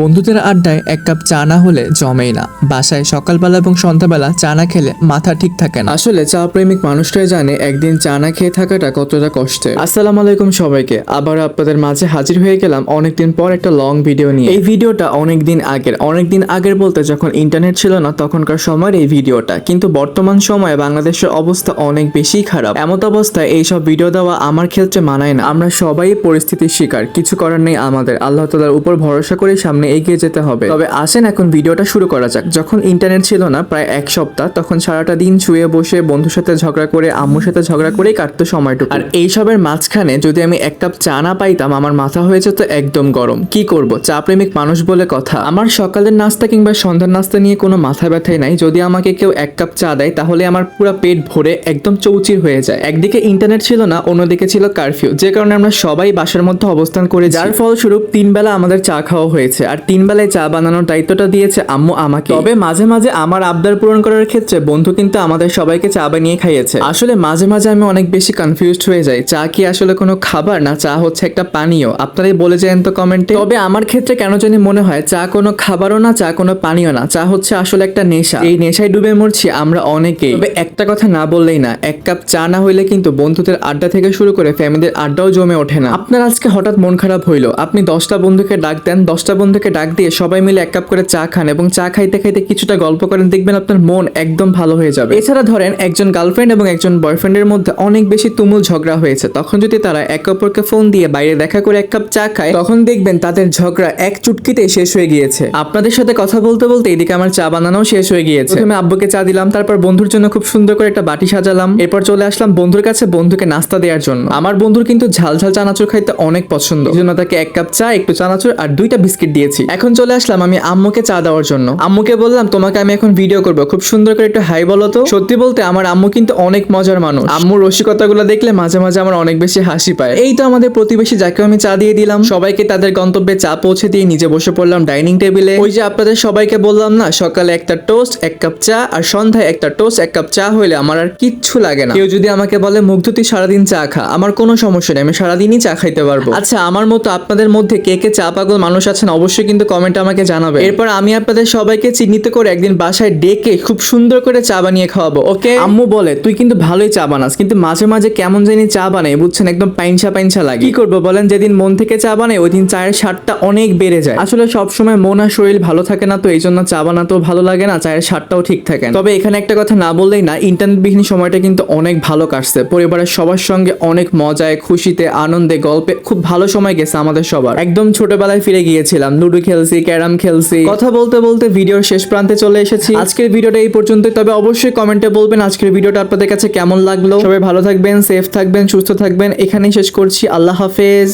বন্ধুদের আড্ডায় এক কাপ চা না হলে জমেই না। বাসায় সকালবেলা এবং সন্ধ্যাবেলা চা না খেলে মাথা ঠিক থাকে না। আসলে চা প্রেমিক মানুষটাই জানে একদিন চা না খেয়ে থাকাটা কতটা কষ্টের। আসসালামু আলাইকুম সবাইকে। আবার আপনাদের মাঝে হাজির হয়ে গেলাম অনেকদিন পর একটা লং ভিডিও নিয়ে। এই ভিডিওটা অনেকদিন আগের। অনেকদিন আগের বলতে যখন ইন্টারনেট ছিল না তখনকার সময়ের এই ভিডিওটা। কিন্তু বর্তমান সময়ে বাংলাদেশের অবস্থা অনেক বেশি খারাপ। এমত অবস্থায় এইসব ভিডিও দেওয়া আমার ক্ষেত্রে মানায় না। আমরা সবাই পরিস্থিতির শিকার। কিছু করার নেই আমাদের। আল্লাহ তালার উপর ভরসা করে সামনে এগিয়ে যেতে হবে। তবে আসেন এখন ভিডিওটা শুরু করা যাক। যখন ইন্টারনেট ছিল না প্রায় এক সপ্তাহ তখন সারাটা দিন শুয়ে বসে বন্ধুর সাথে ঝগড়া করে আম্মুর সাথে ঝগড়া করেই কাটতো সময়টুকু। আর এইসবের মাঝখানে যদি আমি এক কাপ চা না পাইতাম আমার মাথা হয়ে যেত একদম গরম। কি করব? চা প্রেমিক মানুষ বলে কথা। আমার সকালের নাস্তা কিংবা সন্ধ্যার নাস্তা নিয়ে কোনো মাথা ব্যথাই নাই। যদি আমাকে কেউ এক কাপ চা দেয় তাহলে আমার পুরো পেট ভরে একদম চৌচির হয়ে যায়। একদিকে ইন্টারনেট ছিল না অন্যদিকে ছিল কারফিউ যে কারণে আমরা সবাই বাসার মধ্যে অবস্থান করে যার ফলস্বরূপ তিন বেলা আমাদের চা খাওয়া হয়েছে। আর তিন বেলায় চা বানানোর দায়িত্বটা দিয়েছে আম্মু আমাকে। তবে মাঝে মাঝে আমার আবদার পূরণ করার ক্ষেত্রে বন্ধু কিন্তু আমাদের সবাইকে চা বানিয়ে খাইয়েছে। আসলে মাঝে মাঝে আমি অনেক বেশি কনফিউজড হয়ে যাই। চা কি আসলে কোনো খাবার না চা হচ্ছে একটা পানীয়? আপনারাই বলে যান তো কমেন্টে তবে আমার ক্ষেত্রে কেন জানি মনে হয় চা কোনো খাবারও না, চা কোনো পানীয় না। চা হচ্ছে আসলে একটা নেশা। এই নেশায় ডুবে মরছি আমরা অনেকেই। তবে একটা কথা না বললেই না, এক কাপ চা না হইলে কিন্তু বন্ধুদের আড্ডা থেকে শুরু করে ফ্যামিলির আড্ডাও জমে ওঠে না। আপনার আজকে হঠাৎ মন খারাপ হইল। আপনি দশটা বন্ধুকে ডাক দেন, দশটা বন্ধুকে ডাক দিয়ে সবাই মিলে এক কাপ করে চা খান এবং চা খাইতে খাইতে কিছুটা গল্প করেন, দেখবেন আপনার মন একদম ভালো হয়ে যাবে। এছাড়া ধরেন, একজন গার্লফ্রেন্ড এবং একজন বয়ফ্রেন্ডের মধ্যে অনেক বেশি তুমুল ঝগড়া হয়েছে। তখন যদি তারা একে অপরকে ফোন দিয়ে বাইরে দেখা করে এক কাপ চা খায়, তখন দেখবেন তাদের ঝগড়া এক চুটকিতে শেষ হয়ে গিয়েছে। আপনাদের সাথে কথা বলতে বলতে এদিকে আমার চা বানানো শেষ হয়ে গিয়েছে। প্রথমে আব্বুকে চা দিলাম, তারপর বন্ধুর জন্য খুব সুন্দর করে একটা বাটি সাজালাম। এরপর চলে আসলাম বন্ধুর কাছে বন্ধুকে নাস্তা দেওয়ার জন্য। আমার বন্ধুর কিন্তু ঝাল ঝাল চানাচুর খাইতে অনেক পছন্দ। জন্য তাকে এক কাপ চা, একটু চানাচুর আর দুইটা বিস্কিট দিয়েছি। এখন চলে আসলাম আমি আম্মুকে চা দেওয়ার জন্য। আম্মুকে বললাম, তোমাকে আমি এখন ভিডিও করব। খুব সুন্দর করে একটু হাই বলো তো? সত্যি বলতে আমার আম্মু কিন্তু অনেক মজার মানুষ। আম্মুর রসিকতাগুলো দেখলে মাঝে মাঝে আমার অনেক বেশি হাসি পায়। এই তো আমাদের প্রতিবেশী যাকে আমি চা দিয়ে দিলাম। সবাইকে তাদের গন্তব্যে চা পৌঁছে দিয়ে নিজে বসে পড়লাম ডাইনিং টেবিলে। ওই যে আপনাদের সবাইকে বললাম না, সকালে একটা টোস্ট, এক কাপ চা আর সন্ধ্যায় একটা টোস্ট, এক কাপ চা হইলে আমার আর কিচ্ছু লাগে না। কেউ যদি আমাকে বলে মুগ্ধ তুই সারাদিন চা খা। আমার কোনো সমস্যা নেই, আমি সারাদিনই চা খাইতে পারব। আচ্ছা আমার মতো আপনাদের মধ্যে কে কে চা পাগল মানুষ আছেন অবশ্যই কিন্তু কমেন্টে আমাকে জানাবে এরপর আমি আপনাদের সবাইকে চিহ্নিত করে একদিন বাসায় ডেকে খুব সুন্দর করে চা বানিয়ে খাওয়াবো ওকে? আম্মু বলে তুই কিন্তু ভালোই চা বানাস কিন্তু মাঝে মাঝে কেমন জানি চা বানাই বুঝছেন? একদম পাইনসা পাইনসা লাগে। কি করব বলেন? যেদিন মন থেকে চা বানাই ওই দিন চায়ের স্বাদটা অনেক বেড়ে যায়। আসলে সবসময় মন আর শরীর ভালো থাকে না তো এই জন্য চা বানাতেও ভালো লাগে না চায়ের স্বাদটাও ঠিক থাকে তবে এখানে একটা কথা না বললেই না ইন্টারনেট বিহীন সময়টা কিন্তু অনেক ভালো কাটছে। পরিবারের সবার সঙ্গে অনেক মজায় খুশিতে আনন্দে গল্পে খুব ভালো সময় গেছে আমাদের সবার। একদম ছোটবেলায় ফিরে গিয়েছিলাম লুডো খেলছি ক্যারাম খেলছি। কথা বলতে বলতে ভিডিওর শেষ প্রান্তে চলে এসেছি। আজকের ভিডিওটা এই পর্যন্তই তবে অবশ্যই কমেন্টে বলবেন আজকের ভিডিওটা আপনাদের কাছে কেমন লাগল। সবাই ভালো থাকবেন সেফ থাকবেন সুস্থ থাকবেন। এখানেই শেষ করছি আল্লাহ হাফেজ।